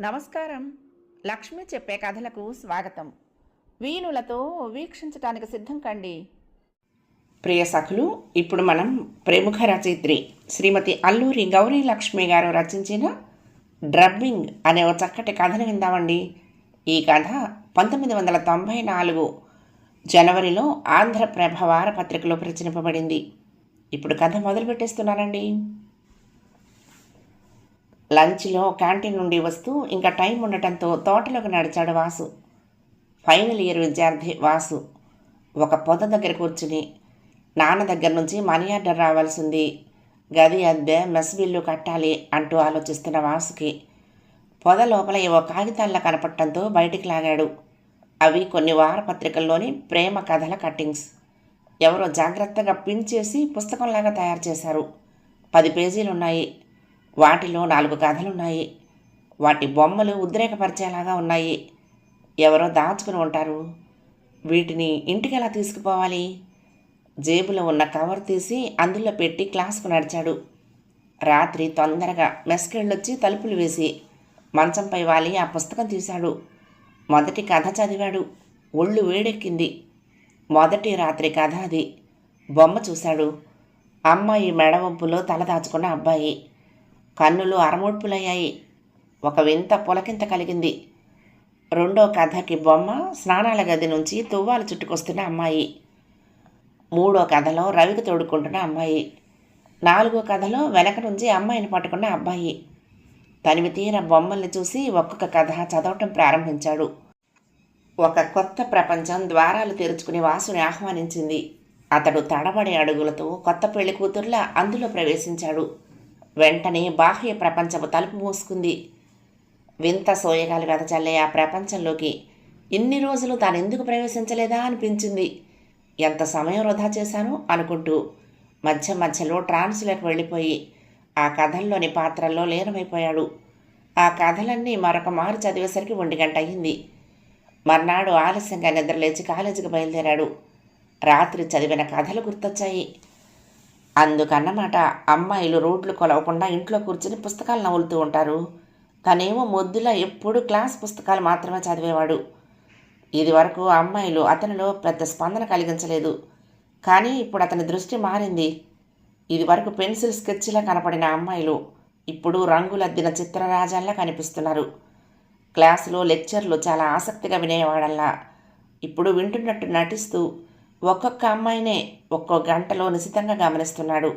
నమస్కారం. లక్ష్మి చెప్పే కథలకు స్వాగతం. వీణులతో వీక్షించటానికి సిద్ధం కండి. ప్రియ సఖులు ఇప్పుడు మనం ప్రముఖ రచయిత్రి శ్రీమతి అల్లూరి గౌరీ లక్ష్మి గారు రచించిన డ్రబ్బింగ్ అనే ఒక చక్కటి కథను విందామండి. ఈ కథ పంతొమ్మిది వందల తొంభై నాలుగు జనవరిలో ఆంధ్రప్రభ వారపత్రికలో ప్రచురింపబడింది. ఇప్పుడు కథ మొదలు పెట్టేస్తున్నానండి లంచ్లో క్యాంటీన్ నుండి వస్తూ ఇంకా టైం ఉండటంతో తోటలోకి నడిచాడు వాసు. ఫైనల్ ఇయర్ విద్యార్థి వాసు. ఒక పొద దగ్గర కూర్చుని నాన్న దగ్గర నుంచి మనీ ఆర్డర్ రావాల్సింది. గది అద్దె మెస్ బిల్లు కట్టాలి అంటూ ఆలోచిస్తున్న వాసుకి పొద లోపల ఏవో కాగితాల్లా కనపడటంతో బయటికి లాగాడు. అవి కొన్ని వారపత్రికల్లోని ప్రేమ కథల కట్టింగ్స్. ఎవరో జాగ్రత్తగా పిన్ చేసి పుస్తకంలాగా తయారు చేశారు. పది పేజీలు ఉన్నాయి వాటిలో నాలుగు కథలున్నాయి. వాటి బొమ్మలు ఉద్రేకపరిచేలాగా ఉన్నాయి. ఎవరో దాచుకుని ఉంటారు. వీటిని ఇంటికి ఎలా తీసుకుపోవాలి? జేబులో ఉన్న కవర్ తీసి అందులో పెట్టి క్లాస్కు నడిచాడు. రాత్రి తొందరగా మెస్కెళ్ళొచ్చి తలుపులు వేసి మంచంపై వాలి ఆ పుస్తకం తీశాడు. మొదటి కథ చదివాడు. ఒళ్ళు వేడెక్కింది. మొదటి రాత్రి కథ అది. బొమ్మ చూశాడు. అమ్మాయి మెడవంపులో తల దాచుకున్న అబ్బాయి. కన్నులు అరమోడ్పులయ్యాయి ఒక వింత పులకింత కలిగింది. రెండో కథకి బొమ్మ స్నానాల గది నుంచి తువ్వాలు చుట్టుకొస్తున్న అమ్మాయి. మూడో కథలో రవికి తోడుకుంటున్న అమ్మాయి. నాలుగో కథలో వెనక నుంచి అమ్మాయిని పట్టుకున్న అబ్బాయి. తనివి తీర బొమ్మల్ని చూసి ఒక్కొక్క కథ చదవటం ప్రారంభించాడు. ఒక కొత్త ప్రపంచం ద్వారాలు తెరుచుకుని వాసుని ఆహ్వానించింది. అతడు తడబడే అడుగులతో కొత్త పెళ్ళి కూతుర్లా అందులో ప్రవేశించాడు. వెంటనే బాహ్య ప్రపంచము తలుపు మూసుకుంది. వింత సోయగాలు వెదచల్లే ఆ ప్రపంచంలోకి ఇన్ని రోజులు తాను ఎందుకు ప్రవేశించలేదా అనిపించింది. ఎంత సమయం వృధా చేశాను అనుకుంటూ మధ్య మధ్యలో ట్రాన్స్లోకి వెళ్ళిపోయి ఆ కథల్లోని పాత్రల్లో లీనమైపోయాడు. ఆ కథలన్నీ మరొక మారు చదివేసరికి ఒంటి గంట అయింది మర్నాడు ఆలస్యంగా నిద్రలేచి కాలేజీకి బయలుదేరాడు. రాత్రి చదివిన కథలు గుర్తొచ్చాయి. అందుకన్నమాట అమ్మాయిలు రోడ్లు కొలవకుండా ఇంట్లో కూర్చుని పుస్తకాలు నవ్వులుతూ ఉంటారు. తనేమో మొద్దులా ఎప్పుడు క్లాస్ పుస్తకాలు మాత్రమే చదివేవాడు. ఇదివరకు అమ్మాయిలు అతనిలో పెద్ద స్పందన కలిగించలేదు. కానీ ఇప్పుడు అతని దృష్టి మారింది. ఇదివరకు పెన్సిల్ స్కెచ్లా కనపడిన అమ్మాయిలు ఇప్పుడు రంగులద్దిన చిత్రరాజాల్లా కనిపిస్తున్నారు. క్లాసులో లెక్చర్లు చాలా ఆసక్తిగా వినేవాడల్లా. ఇప్పుడు వింటున్నట్టు నటిస్తూ ఒక్కొక్క అమ్మాయినే ఒక్కో గంటలో నిశితంగా గమనిస్తున్నాడు.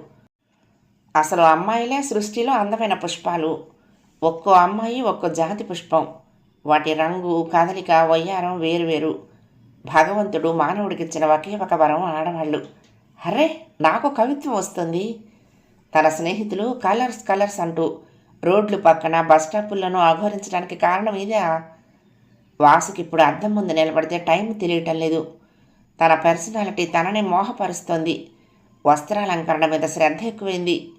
అసలు అమ్మాయిలే సృష్టిలో అందమైన పుష్పాలు. ఒక్కో అమ్మాయి ఒక్కో జాతి పుష్పం. వాటి రంగు కదలిక వయ్యారం వేరువేరు భగవంతుడు మానవుడికిచ్చిన ఒకే ఒక వరం ఆడవాళ్ళు. అరే నాకు కవిత్వం వస్తుంది. తన స్నేహితులు కలర్స్ కలర్స్ అంటూ రోడ్లు పక్కన బస్ స్టాపులను ఆఘోరించడానికి కారణం ఇదే. వాసుకి ఇప్పుడు అద్దం ముందు నిలబడితే టైం తెలియటం లేదు. తన పర్సనాలిటీ తనని మోహపరుస్తోంది. వస్త్రాలంకరణ మీద శ్రద్ధ ఎక్కువైంది.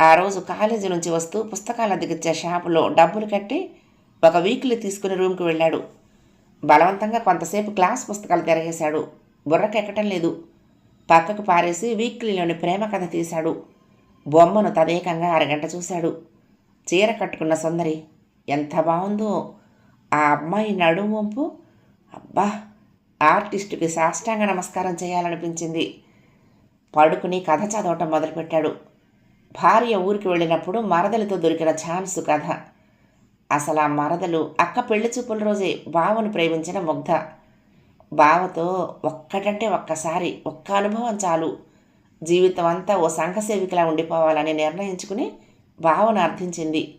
ఆ రోజు కాలేజీ నుంచి వస్తూ పుస్తకాలు అదిగించే షాపులో డబ్బులు కట్టి ఒక వీక్లీ తీసుకుని రూమ్కి వెళ్ళాడు. బలవంతంగా కొంతసేపు క్లాస్ పుస్తకాలు తిరగేశాడు. బుర్రకెక్కటం లేదు. పక్కకు పారేసి వీక్లీలోని ప్రేమ కథ తీశాడు. బొమ్మను తదేకంగా అరగంట చూశాడు. చీర కట్టుకున్న సుందరి ఎంత బాగుందో ఆ అమ్మాయి నడుము వంపు. అబ్బా! ఆర్టిస్టుకి సాష్టాంగ నమస్కారం చేయాలనిపించింది. పడుకుని కథ చదవటం మొదలుపెట్టాడు. భార్య ఊరికి వెళ్ళినప్పుడు మరదలతో దొరికిన ఛాన్స్ కథ. అసలు ఆ మరదలు అక్క పెళ్ళి చూపుల రోజే బావను ప్రేమించిన ముగ్ధ. బావతో ఒక్కటంటే ఒక్కసారి ఒక్క అనుభవం చాలు. జీవితం అంతా ఓ సంఘసేవికలా ఉండిపోవాలని నిర్ణయించుకుని బావను అర్థించింది.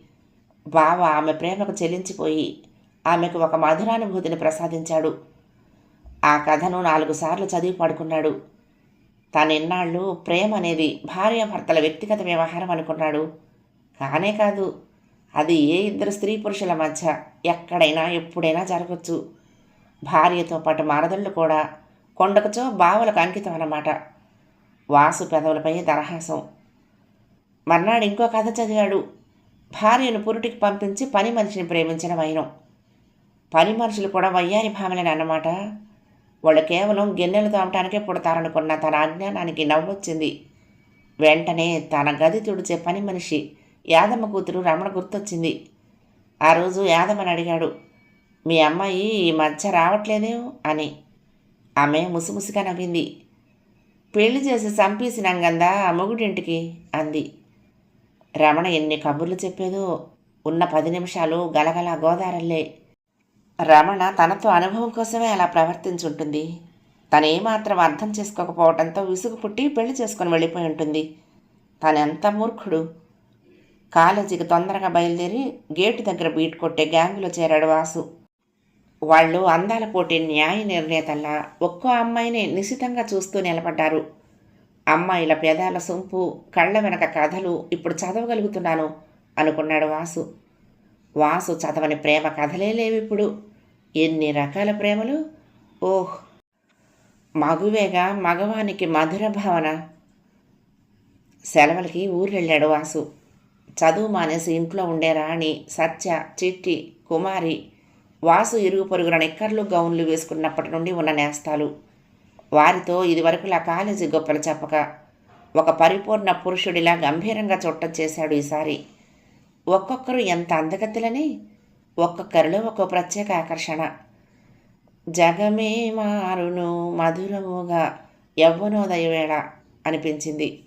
బావ ఆమె ప్రేమకు చెల్లించిపోయి ఆమెకు ఒక మధురానుభూతిని ప్రసాదించాడు. ఆ కథను నాలుగు సార్లు చదివి పడుకున్నాడు. తానెన్నాళ్ళు ప్రేమ అనేది భార్యాభర్తల వ్యక్తిగత వ్యవహారం అనుకున్నాడు. కానే కాదు అది ఏ ఇద్దరు స్త్రీ పురుషుల మధ్య ఎక్కడైనా ఎప్పుడైనా జరగచ్చు. భార్యతో పాటు మరదళ్ళు కూడా కొండకచో బావలకు అంకితం అన్నమాట. వాసు పెదవులపై దరహాసం. మర్నాడు ఇంకో కథ చదివాడు. భార్యను పురుటికి పంపించి పని మనిషిని ప్రేమించిన వైనం. పని మనుషులు కూడా వయ్యారి భామలని అన్నమాట. వాళ్ళు కేవలం గిన్నెలు తోమటానికే పుడతారనుకున్న తన అజ్ఞానానికి నవ్వొచ్చింది. వెంటనే తన గది తుడిచే పని మనిషి యాదమ్మ కూతురు రమణ గుర్తొచ్చింది. ఆ రోజు యాదమ్మని అడిగాడు మీ అమ్మాయి ఈ మధ్య రావట్లేదే? అని. ఆమె ముసిముసిగా నవ్వింది. పెళ్ళి చేసి చంపేసినాం గందా మొగుడింటికి? అంది. రమణ ఎన్ని కబుర్లు చెప్పేదో ఉన్న పది నిమిషాలు గలగల గోదారల్లే. రమణ తనతో అనుభవం కోసమే అలా ప్రవర్తించుంటుంది. తను ఏమాత్రం అర్థం చేసుకోకపోవడంతో విసుగు పుట్టి పెళ్ళి చేసుకొని వెళ్ళిపోయి ఉంటుంది. తనెంత మూర్ఖుడు? కాలేజీకి తొందరగా బయలుదేరి గేటు దగ్గర బీట్ కొట్టే గ్యాంగులో చేరాడు వాసు. వాళ్ళు అందాల పోటీ న్యాయ నిర్ణేతల్లా ఒక్కో అమ్మాయిని నిశితంగా చూస్తూ నిలబడ్డారు. అమ్మాయిల పెదాల సొంపు కళ్ళ వెనక కథలు ఇప్పుడు చదవగలుగుతున్నాను అనుకున్నాడు వాసు. వాసు చదవని ప్రేమ కథలే లేవిప్పుడు. ఎన్ని రకాల ప్రేమలు? ఓహ్! మగువేగా మగవానికి మధుర భావన. సెలవులకి ఊరెళ్ళాడు వాసు. చదువు మానేసి ఇంట్లో ఉండే రాణి సత్య చిట్టి కుమారి వాసు ఇరుగు పొరుగున నిక్కర్లు గౌన్లు వేసుకున్నప్పటి నుండి ఉన్న నేస్తాలు. వారితో ఇదివరకులా కాలేజీ గొప్పలు చెప్పక ఒక పరిపూర్ణ పురుషుడిలా గంభీరంగా చుట్టం చేశాడు ఈసారి. ఒక్కొక్కరు ఎంత అందగత్తులని? ఒక్కొక్కరిలో ఒక్కో ప్రత్యేక ఆకర్షణ. జగమే మారును మధురముగా యవ్వనోదయవేళ అనిపించింది.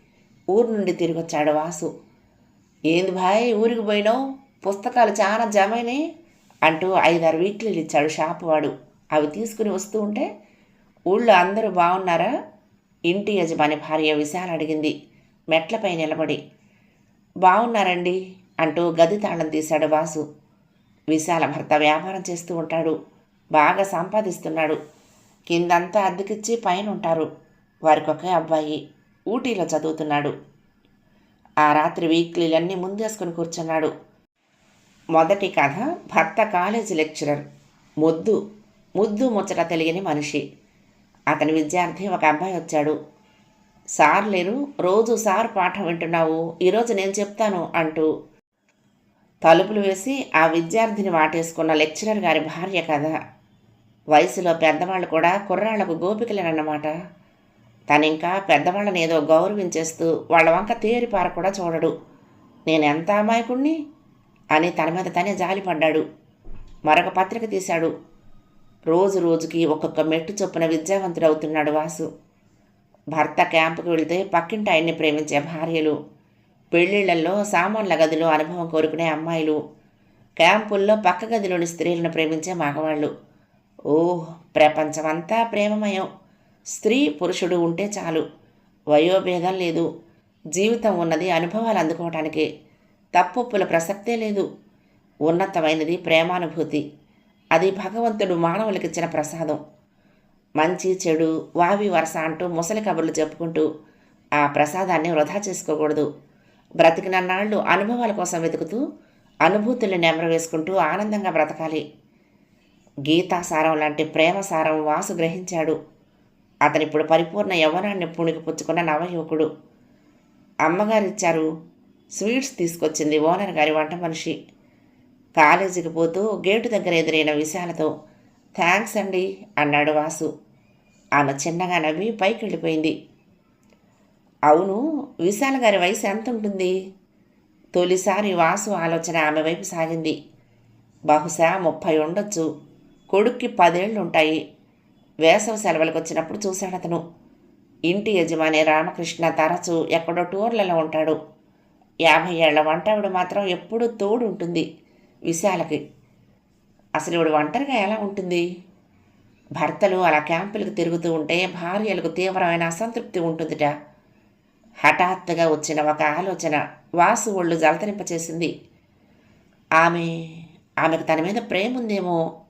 ఊరు నుండి తిరిగొచ్చాడు వాసు. ఏంది భాయ్ ఊరికి పోయినావు? పుస్తకాలు చాలా జమైనాయి అంటూ ఐదారు వీక్లీలు ఇచ్చాడు షాపు వాడు. అవి తీసుకుని వస్తూ ఉంటే ఊళ్ళో అందరూ బాగున్నారా ఇంటి యజమాని భార్య విశాల అడిగింది. మెట్లపై నిలబడి బాగున్నారండి అంటూ గది తాళం తీశాడు వాసు. విశాల భర్త వ్యాపారం చేస్తూ ఉంటాడు. బాగా సంపాదిస్తున్నాడు. కిందంతా అద్దెకిచ్చి పైన ఉంటారు వారికొకే అబ్బాయి. ఊటీలో చదువుతున్నాడు. ఆ రాత్రి వీక్లీలన్నీ ముందేసుకుని కూర్చున్నాడు. మొదటి కథ భర్త కాలేజీ లెక్చరర్. ముద్దు. ముద్దు ముచ్చట తెలియని మనిషి. అతని విద్యార్థి ఒక అబ్బాయి వచ్చాడు. సార్ లేరు. రోజు సార్ పాఠం వింటున్నావు. ఈరోజు నేను చెప్తాను అంటూ తలుపులు వేసి ఆ విద్యార్థిని వాటేసుకున్న లెక్చరర్ గారి భార్య కథ. వయసులో పెద్దవాళ్ళు కూడా కుర్రాళ్ళకు గోపికలేనన్నమాట. తనింకా పెద్దవాళ్ళని ఏదో గౌరవించేస్తూ వాళ్ళ వంక తేరిపార కూడా చూడడు. నేను ఎంత అమాయకుణ్ణి? అని తన మీద తనే జాలిపడ్డాడు. మరొక పత్రిక తీశాడు. రోజు రోజుకి ఒక్కొక్క మెట్టు చొప్పున విద్యావంతుడవుతున్నాడు వాసు. భర్త క్యాంపుకు వెళితే పక్కింటి ఆయన్ని ప్రేమించే భార్యలు. పెళ్ళిళ్ళలో సామాన్ల గదిలో అనుభవం కోరుకునే అమ్మాయిలు క్యాంపుల్లో పక్క గదిలోని స్త్రీలను ప్రేమించే మగవాళ్ళు. ఓహ్ ప్రపంచమంతా ప్రేమమయం. స్త్రీ పురుషుడు ఉంటే చాలు. వయోభేదం లేదు. జీవితం ఉన్నది అనుభవాలు అందుకోవటానికే. తప్పొప్పుల ప్రసక్తే లేదు. ఉన్నతమైనది ప్రేమానుభూతి. అది భగవంతుడు మానవులకిచ్చిన ప్రసాదం. మంచి చెడు వావి వరస అంటూ ముసలి కబుర్లు చెప్పుకుంటూ ఆ ప్రసాదాన్ని వృధా చేసుకోకూడదు. బ్రతికినన్నాళ్ళు అనుభవాల కోసం వెతుకుతూ అనుభూతుల్ని నెమరవేసుకుంటూ ఆనందంగా బ్రతకాలి. గీతాసారం లాంటి ప్రేమసారం వాసు గ్రహించాడు. అతనిప్పుడు పరిపూర్ణ యవ్వనాన్ని పుణికి పుచ్చుకున్న నవయువకుడు. అమ్మగారిచ్చారు స్వీట్స్ తీసుకొచ్చింది ఓనర్ గారి వంట మనిషి. కాలేజీకి పోతూ గేటు దగ్గర ఎదురైన విశాలతో థ్యాంక్స్ అండి అన్నాడు వాసు. ఆమె చిన్నగా నవ్వి పైకి వెళ్ళిపోయింది అవును విశాల గారి వయసు ఎంత ఉంటుంది తొలిసారి వాసు ఆలోచన ఆమె వైపు సాగింది. బహుశా ముప్పై ఉండొచ్చు. కొడుక్కి పదేళ్ళు ఉంటాయి వేసవి సెలవులకు వచ్చినప్పుడు చూశాడు అతను. ఇంటి యజమాని రామకృష్ణ తరచూ ఎక్కడో టూర్లలో ఉంటాడు. యాభై ఏళ్ళ వంటవిడు మాత్రం ఎప్పుడూ తోడు ఉంటుంది విశాలకి. అసలు ఇవిడు ఒంటరిగా ఎలా ఉంటుంది? భర్తలు అలా క్యాంపులకు తిరుగుతూ ఉంటే భార్యలకు తీవ్రమైన అసంతృప్తి ఉంటుందిట. హఠాత్తుగా వచ్చిన ఒక ఆలోచన వాసు ఒళ్ళు జలతరింపచేసింది. ఆమె ఆమెకు తన మీద ప్రేమ ఉందేమో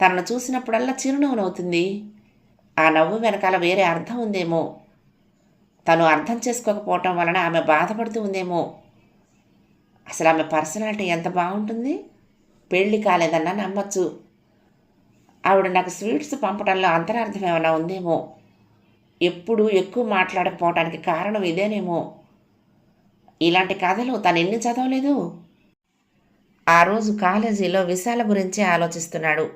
తనను చూసినప్పుడల్లా చిరునవ్వు నవ్వుతుంది ఆ నవ్వు వెనకాల వేరే అర్థం ఉందేమో? తను అర్థం చేసుకోకపోవటం వలన ఆమె బాధపడుతూ ఉందేమో? అసలు ఆమె పర్సనాలిటీ ఎంత బాగుంటుంది? పెళ్ళి కాలేదన్నా నమ్మచ్చు. ఆవిడ నాకు స్వీట్స్ పంపడంలో అంతరార్థం ఏమైనా ఉందేమో? ఎప్పుడు ఎక్కువ మాట్లాడకపోవటానికి కారణం ఇదేనేమో. ఇలాంటి కథలు తను ఎన్ని చదవలేదు? ఆ రోజు కాలేజీలో విశాల గురించి ఆలోచిస్తున్నాడు.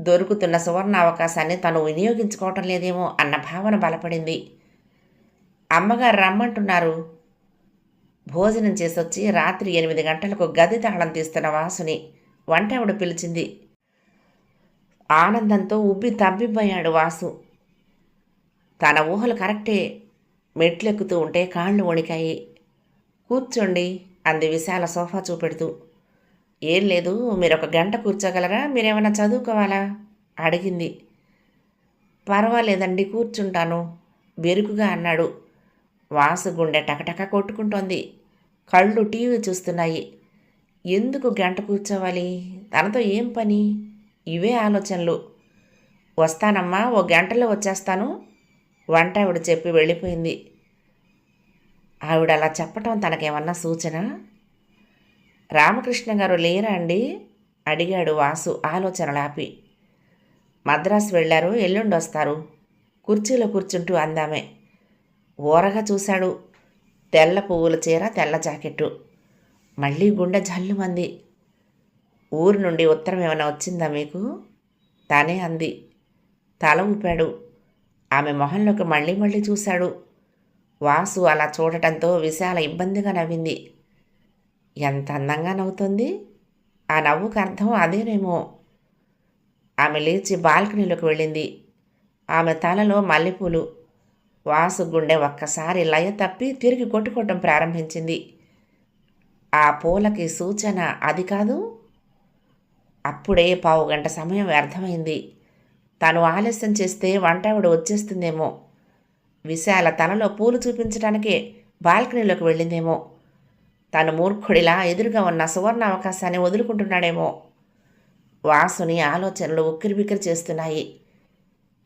దొరుకుతున్న సువర్ణ అవకాశాన్ని తను వినియోగించుకోవటం లేదేమో అన్న భావన బలపడింది. అమ్మగారు రమ్మంటున్నారు భోజనం చేసొచ్చి రాత్రి ఎనిమిది గంటలకు గది తాళం తీస్తున్న వాసుని వంటవిడ పిలిచింది. ఆనందంతో ఉబ్బి తబ్బిబ్బయ్యాడు వాసు. తన ఊహలు కరెక్టే. మెట్లెక్కుతూ ఉంటే కాళ్ళు వణికాయి. కూర్చోండి అంది విశాల సోఫా చూపెడుతూ. ఏం లేదు మీరు ఒక గంట కూర్చోగలరా? మీరేమైనా చదువుకోవాలా? అడిగింది. పర్వాలేదండి కూర్చుంటాను బెరుకుగా అన్నాడు. వాసు గుండె టకటక కొట్టుకుంటోంది. కళ్ళు టీవీ చూస్తున్నాయి. ఎందుకు గంట కూర్చోవాలి? తనతో ఏం పని? ఇవే ఆలోచనలు. వస్తానమ్మా ఓ గంటలో వచ్చేస్తాను. వంట ఆవిడ చెప్పి వెళ్ళిపోయింది. ఆవిడ అలా చెప్పటం తనకేమన్నా సూచన? రామకృష్ణ గారు లేరా అండి అడిగాడు వాసు ఆలోచనలాపి. మద్రాసు వెళ్ళారు ఎల్లుండి వస్తారు కుర్చీలో కూర్చుంటూ అందామే. ఊరగా చూశాడు. తెల్ల పువ్వుల చీర తెల్ల జాకెట్టు. మళ్ళీ గుండె జల్లుమంది. ఊరు నుండి ఉత్తరం ఏమైనా వచ్చిందా మీకు? తానే అంది. తల ఊపాడు. ఆమె మొహంలోకి మళ్ళీ మళ్ళీ చూశాడు. వాసు అలా చూడటంతో విశాల ఇబ్బందిగా నవ్వింది. ఎంత అందంగా నవ్వుతుంది? ఆ నవ్వుకు అర్థం అదేనేమో. ఆమె లేచి బాల్కనీలోకి వెళ్ళింది. ఆమె తలలో మల్లెపూలు. వాసు గుండె ఒక్కసారి లయ తప్పి తిరిగి కొట్టుకోవటం ప్రారంభించింది. ఆ పూలకి సూచన అది కాదు? అప్పుడే పావు గంట సమయం వ్యర్థమైంది. తను ఆలస్యం చేస్తే వంటావిడ వచ్చేస్తుందేమో. విశాల తనలో పూలు చూపించడానికే బాల్కనీలోకి వెళ్ళిందేమో. తను మూర్ఖుడిలా ఎదురుగా ఉన్న సువర్ణ అవకాశాన్ని వదులుకుంటున్నాడేమో. వాసుని ఆలోచనలు ఉక్కిరిబిక్కిరి చేస్తున్నాయి.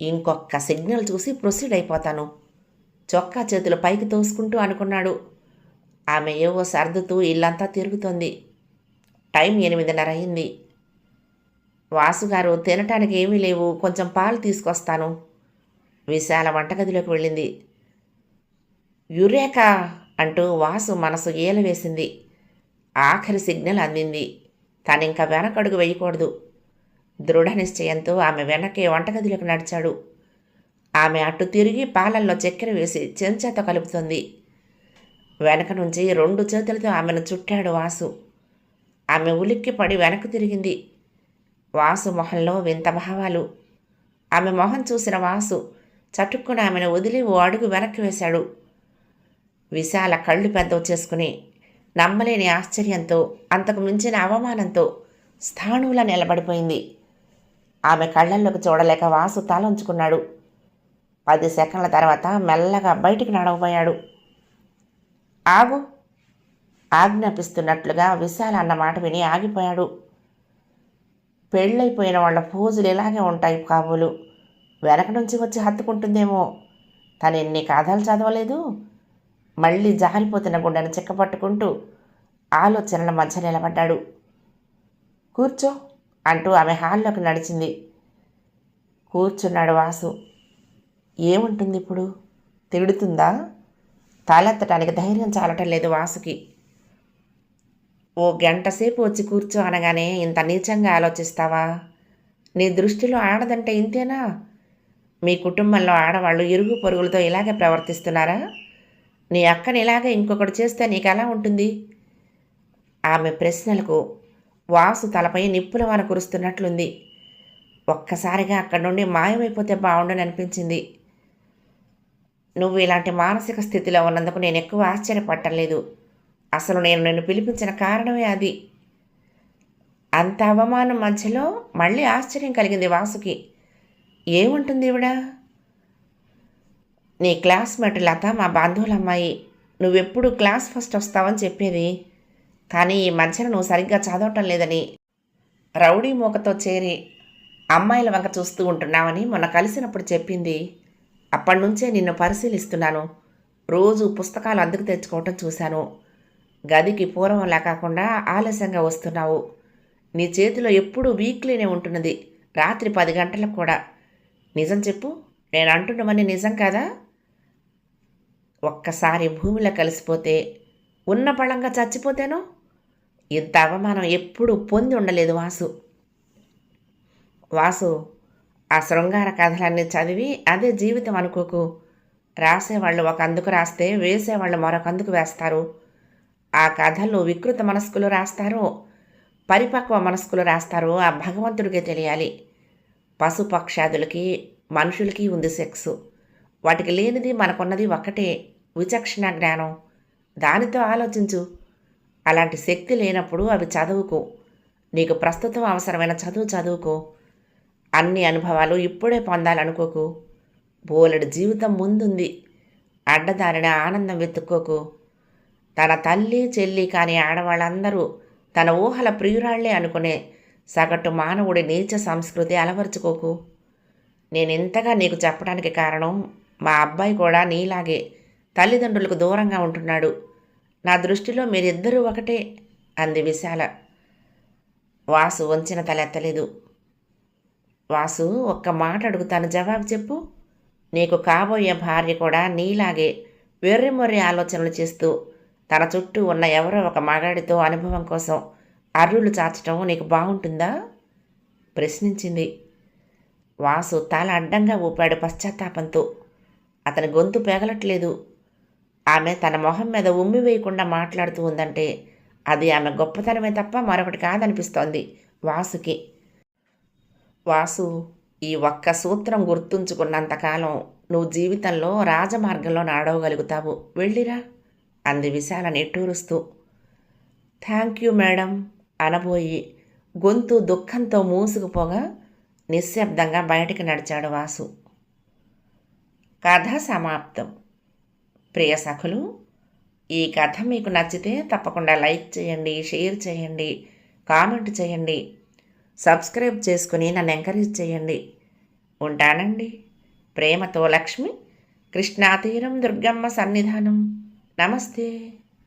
ఇంకొక సిగ్నల్ చూసి ప్రొసీడ్ అయిపోతాను. చొక్కా చేతులు పైకి తోసుకుంటూ అనుకున్నాడు. ఆమె ఏవో సర్దుతూ ఇల్లంతా తిరుగుతోంది. టైం ఎనిమిదిన్నర అయింది. వాసుగారు తినటానికి ఏమీ లేవు. కొంచెం పాలు తీసుకొస్తాను. విశాల వంటగదిలోకి వెళ్ళింది. యురేకా అంటూ వాసు మనసు ఏలవేసింది. ఆఖరి సిగ్నల్ అందింది. తనింక వెనకడుగు వేయకూడదు. దృఢ నిశ్చయంతో ఆమె వెనకే వంటగదిలోకి నడిచాడు. ఆమె అటు తిరిగి పాలల్లో చక్కెర వేసి చెంచాతో కలుపుతుంది. వెనక నుంచి రెండు చేతులతో ఆమెను చుట్టాడు వాసు. ఆమె ఉలిక్కి పడి వెనక్కు తిరిగింది. వాసు మొహంలో వింత భావాలు. ఆమె మొహం చూసిన వాసు చటుక్కున ఆమెను వదిలి ఓ అడుగు వెనక్కి వేశాడు. విశాల కళ్ళు పెద్దవి చేసుకుని నమ్మలేని ఆశ్చర్యంతో అంతకు మించిన అవమానంతో స్థాణువులా నిలబడిపోయింది. ఆమె కళ్ళల్లోకి చూడలేక వాసు తలంచుకున్నాడు పది సెకండ్ల తర్వాత మెల్లగా బయటికి నడవబోయాడు. ఆగు! ఆజ్ఞాపిస్తున్నట్లుగా విశాల అన్న మాట విని ఆగిపోయాడు. పెళ్ళైపోయిన వాళ్ళ పూజలు ఇలాగే ఉంటాయి కాబోలు. వెనక నుంచి వచ్చి హత్తుకుంటుందేమో. తను ఎన్ని కథలు చదవలేదు. మళ్ళీ జారిపోతున్న గుండెను చిక్కపట్టుకుంటూ ఆలోచనల మధ్య నిలబడ్డాడు. కూర్చో అంటూ ఆమె హాల్లోకి నడిచింది. కూర్చున్నాడు వాసు. ఏముంటుంది ఇప్పుడు? తిడుతుందా? తలెత్తడానికి ధైర్యం చాలటం లేదు వాసుకి. ఓ గంటసేపు వచ్చి కూర్చో అనగానే ఇంత నీచంగా ఆలోచిస్తావా? నీ దృష్టిలో ఆడదంటే ఇంతేనా? మీ కుటుంబంలో ఆడవాళ్ళు ఇరుగు పొరుగులతో ఇలాగే ప్రవర్తిస్తున్నారా? నీ అక్కని ఇలాగే ఇంకొకటి చేస్తే నీకు ఎలా ఉంటుంది? ఆమె ప్రశ్నలకు వాసు తలపై నిప్పుల వాన కురుస్తున్నట్లుంది. ఒక్కసారిగా అక్కడి నుండి మాయమైపోతే బాగుండని అనిపించింది. నువ్వు ఇలాంటి మానసిక స్థితిలో ఉన్నందుకు నేను ఎక్కువ ఆశ్చర్యపట్టలేదు అసలు నేను నిన్ను పిలిపించిన కారణమే అది. అంత అవమానం మధ్యలో మళ్ళీ ఆశ్చర్యం కలిగింది వాసుకి. ఏముంటుంది ఇవిడ నీ క్లాస్మేట్ లత మా బంధువుల అమ్మాయి. నువ్వెప్పుడు క్లాస్ ఫస్ట్ వస్తావని చెప్పేది. కానీ ఈ మధ్యన నువ్వు సరిగ్గా చదవటం లేదని. రౌడీ మూకతో చేరి అమ్మాయిల వంక చూస్తూ ఉంటున్నావని మొన్న కలిసినప్పుడు చెప్పింది. అప్పటి నుంచే నిన్ను పరిశీలిస్తున్నాను. రోజు పుస్తకాలు అందుకు తెచ్చుకోవటం చూశాను. గదికి పూర్వంలా కాకుండా ఆలస్యంగా వస్తున్నావు. నీ చేతిలో ఎప్పుడూ వీక్లీనే ఉంటున్నది. రాత్రి పది గంటలకు కూడా. నిజం చెప్పు నేను అంటున్నవన్నీ నిజం కాదా? ఒక్కసారి భూమిలో కలిసిపోతే ఉన్న బలంగా చచ్చిపోతేనో? ఇంత అవమానం ఎప్పుడూ పొంది ఉండలేదు వాసు. వాసు ఆ శృంగార కథలన్నీ చదివి అదే జీవితం అనుకోకు. రాసేవాళ్ళు ఒక అందుకు రాస్తే వేసేవాళ్ళు మరొక అందుకు వేస్తారు. ఆ కథలు వికృత మనస్కులు రాస్తారో పరిపక్వ మనస్కులు రాస్తారో ఆ భగవంతుడికే తెలియాలి. పశుపక్షాదులకి మనుషులకి ఉంది సెక్స్. వాటికి లేనిది మనకున్నది ఒక్కటే విచక్షణ జ్ఞానం. దానితో ఆలోచించు. అలాంటి శక్తి లేనప్పుడు అవి చదువుకో. నీకు ప్రస్తుతం అవసరమైన చదువు చదువుకో. అన్ని అనుభవాలు ఇప్పుడే పొందాలనుకోకు. బోలెడు జీవితం ముందుంది. అడ్డదారిన ఆనందం వెతుక్కోకు. తన తల్లి చెల్లి కాని ఆడవాళ్ళందరూ తన ఊహల ప్రియురాళ్ళే అనుకునే సగటు మానవుడి నీచ సంస్కృతి అలవరుచుకోకు. నేను ఇంతగా నీకు చెప్పడానికి కారణం మా అబ్బాయి కూడా నీలాగే తల్లిదండ్రులకు దూరంగా ఉంటున్నాడు. నా దృష్టిలో మీరిద్దరూ ఒకటే అంది విశాల. వాసు వంచిన తలెత్తలేదు. వాసు ఒక్క మాట అడుగుతాను జవాబు చెప్పు. నీకు కాబోయే భార్య కూడా నీలాగే వెర్రిమొర్రి ఆలోచనలు చేస్తూ తన చుట్టూ ఉన్న ఎవరో ఒక మగాడితో అనుభవం కోసం అర్రులు చాచటం నీకు బాగుంటుందా? ప్రశ్నించింది. వాసు తల అడ్డంగా ఊపాడు పశ్చాత్తాపంతో. అతని గొంతు పెగలట్లేదు. ఆమె తన మొహం మీద ఉమ్మి వేయకుండా మాట్లాడుతూ ఉందంటే అది ఆమె గొప్పతనమే తప్ప మరొకటి కాదనిపిస్తోంది వాసుకి. వాసు ఈ ఒక్క సూత్రం గుర్తుంచుకున్నంతకాలం నువ్వు జీవితంలో రాజమార్గంలో నాడవగలుగుతావు. వెళ్ళిరా. అంది విశాల నిట్టూరుస్తూ. థ్యాంక్ యూ మేడం అనబోయి గొంతు దుఃఖంతో మూసుకుపోగా నిశ్శబ్దంగా బయటికి నడిచాడు వాసు. కథ సమాప్తం. ప్రియ సఖులు ఈ కథ మీకు నచ్చితే తప్పకుండా లైక్ చేయండి షేర్ చేయండి కామెంట్ చేయండి సబ్స్క్రైబ్ చేసుకుని నన్ను ఎంకరేజ్ చేయండి. ఉంటానండి. ప్రేమతో లక్ష్మి కృష్ణాతీరం దుర్గమ్మ సన్నిధానం. నమస్తే.